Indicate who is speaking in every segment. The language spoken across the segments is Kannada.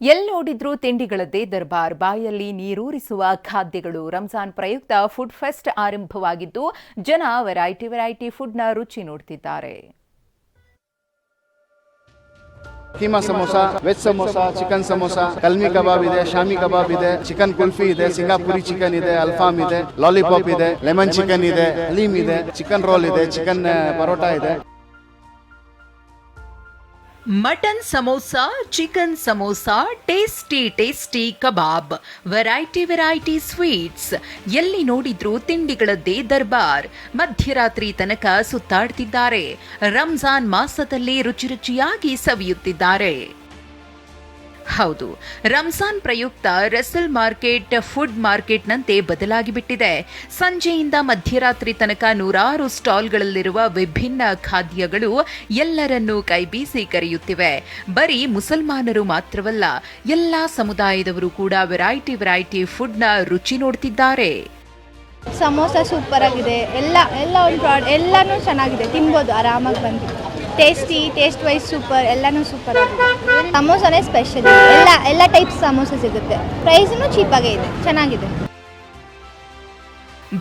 Speaker 1: ಎಲ್ ನೋಡಿದ್ರೂ ತಿಂಡಿಗಳದ್ದೇ ದರ್ಬಾರ್. ಬಾಯಲ್ಲಿ ನೀರೂರಿಸುವ ಖಾದ್ಯಗಳು. ರಂಜಾನ್ ಪ್ರಯುಕ್ತ ಫುಡ್ ಫೆಸ್ಟ್ ಆರಂಭವಾಗಿದ್ದು, ಜನ ವೆರೈಟಿ ವೆರೈಟಿ ಫುಡ್ನ ರುಚಿ ನೋಡ್ತಿದ್ದಾರೆ.
Speaker 2: ಕೀಮಾ ಸಮೋಸ, ವೆಜ್ ಸಮೋಸ, ಚಿಕನ್ ಸಮೋಸ, ಕಲ್ಮಿ ಕಬಾಬ್ ಇದೆ, ಶಾಮಿ ಕಬಾಬ್ ಇದೆ, ಚಿಕನ್ ಕುಲ್ಫಿ ಇದೆ, ಸಿಂಗಾಪುರಿ ಚಿಕನ್ ಇದೆ, ಅಲ್ಫಾಮ್ ಇದೆ, ಲಾಲಿಪಾಪ್ ಇದೆ, ಲೆಮನ್ ಚಿಕನ್ ಇದೆ, ಹಲೀಮ್ ಇದೆ, ಚಿಕನ್ ರೋಲ್ ಇದೆ, ಚಿಕನ್ ಪರೋಟಾ ಇದೆ.
Speaker 3: Mutton samosa, chicken samosa, tasty tasty kebab. Variety variety sweets ಎಲ್ಲಿ ನೋಡಿದ್ರೂ ತಿಂಡಿಗಳದ್ದೇ ದರ್ಬಾರ್. ಮಧ್ಯರಾತ್ರಿ ತನಕ ಸುತ್ತಾಡ್ತಿದ್ದಾರೆ. ರಂಜಾನ್ ಮಾಸದಲ್ಲಿ ರುಚಿ ರುಚಿಯಾಗಿ ಸವಿಯುತ್ತಿದ್ದಾರೆ. ಹೌದು. ರಂಜಾನ್ ಪ್ರಯುಕ್ತ ರೆಸಲ್ ಮಾರ್ಕೆಟ್, ಫುಡ್ ಮಾರ್ಕೆಟ್ನಂತೆ ಬದಲಾಗಿ ಬಿಟ್ಟಿದೆ. ಸಂಜೆಯಿಂದ ಮಧ್ಯರಾತ್ರಿ ತನಕ ನೂರಾರು ಸ್ಟಾಲ್ಗಳಲ್ಲಿರುವ ವಿಭಿನ್ನ ಖಾದ್ಯಗಳು ಎಲ್ಲರನ್ನೂ ಕೈಬೀಸಿ ಕರೆಯುತ್ತಿವೆ. ಬರೀ ಮುಸಲ್ಮಾನರು ಮಾತ್ರವಲ್ಲ, ಎಲ್ಲ ಸಮುದಾಯದವರು ಕೂಡ ವೆರೈಟಿ ವೆರೈಟಿ ಫುಡ್ನ ರುಚಿ ನೋಡ್ತಿದ್ದಾರೆ.
Speaker 4: ಸಮೋಸ ಸೂಪರ್ ಆಗಿದೆ ಎಲ್ಲ ಎಲ್ಲ ಒಂದು ಎಲ್ಲನೂ ಚೆನ್ನಾಗಿದೆ. ತಿನ್ಬೋದು, ಆರಾಮಾಗಿ ಬಂದು. ಟೇಸ್ಟಿ ಟೇಸ್ಟ್ ವೈಸ್ ಸೂಪರ್ ಎಲ್ಲನೂ ಸೂಪರ್ ಆಗಿದೆ. ಸಮೋಸನೇ ಸ್ಪೆಷಲ್ ಎಲ್ಲ ಎಲ್ಲ ಟೈಪ್ ಸಮೋಸ ಸಿಗುತ್ತೆ. ಪ್ರೈಸೂ ಚೀಪಾಗೇ ಇದೆ. ಚೆನ್ನಾಗಿದೆ.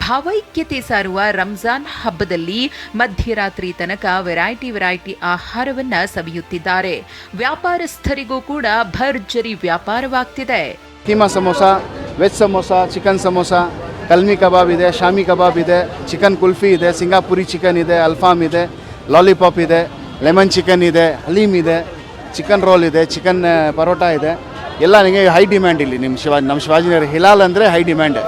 Speaker 3: ಭಾವೈಕ್ಯತೆ ಸಾರುವ ರಂಜಾನ್ ಹಬ್ಬದಲ್ಲಿ ಮಧ್ಯರಾತ್ರಿ ತನಕ ವೆರೈಟಿ ವೆರೈಟಿ ಆಹಾರವನ್ನ ಸವಿಯುತ್ತಿದ್ದಾರೆ. ವ್ಯಾಪಾರಸ್ಥರಿಗೂ ಕೂಡ ಭರ್ಜರಿ ವ್ಯಾಪಾರವಾಗ್ತಿದೆ.
Speaker 2: ಕೀಮಾ ಸಮೋಸ ವೆಜ್ ಸಮೋಸ ಚಿಕನ್ ಸಮೋಸ ಕಲ್ಮಿ ಕಬಾಬ್ ಇದೆ ಶಾಮಿ ಕಬಾಬ್ ಇದೆ ಚಿಕನ್ ಕುಲ್ಫಿ ಇದೆ ಸಿಂಗಾಪುರಿ ಚಿಕನ್ ಇದೆ ಅಲ್ಫಾಮ್ ಇದೆ ಲಾಲಿಪಾಪ್ ಇದೆ. ಲೆಮನ್ ಚಿಕನ್ ಇದೆ, ಹಲೀಮ್ ಇದೆ, ಚಿಕನ್ ರೋಲ್ ಇದೆ, ಚಿಕನ್ ಪರೋಟ ಇದೆ. ಎಲ್ಲ ನಿಮಗೆ ಹೈ ಡಿಮ್ಯಾಂಡ್ ಇಲ್ಲಿ ನಿಮ್ಮ ಶಿವಾಜಿ ನಮ್ಮ ಶಿವಾಜಿನಗರ ಹಿಲಾಲ್ ಅಂದರೆ ಹೈ ಡಿಮ್ಯಾಂಡ್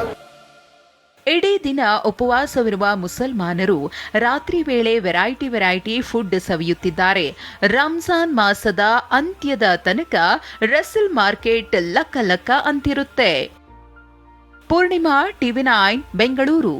Speaker 3: ಇಡೀ ದಿನ ಉಪವಾಸವಿರುವ ಮುಸಲ್ಮಾನರು ರಾತ್ರಿ ವೇಳೆ ವೆರೈಟಿ ವೆರೈಟಿ ಫುಡ್ ಸವಿಯುತ್ತಿದ್ದಾರೆ. ರಂಜಾನ್ ಮಾಸದ ಅಂತ್ಯದ ತನಕ ರಸಲ್ ಮಾರ್ಕೆಟ್ ಲಕ್ಕ ಲಕ್ಕ ಅಂತಿರುತ್ತೆ. Poornima TV nine, Bengaluru.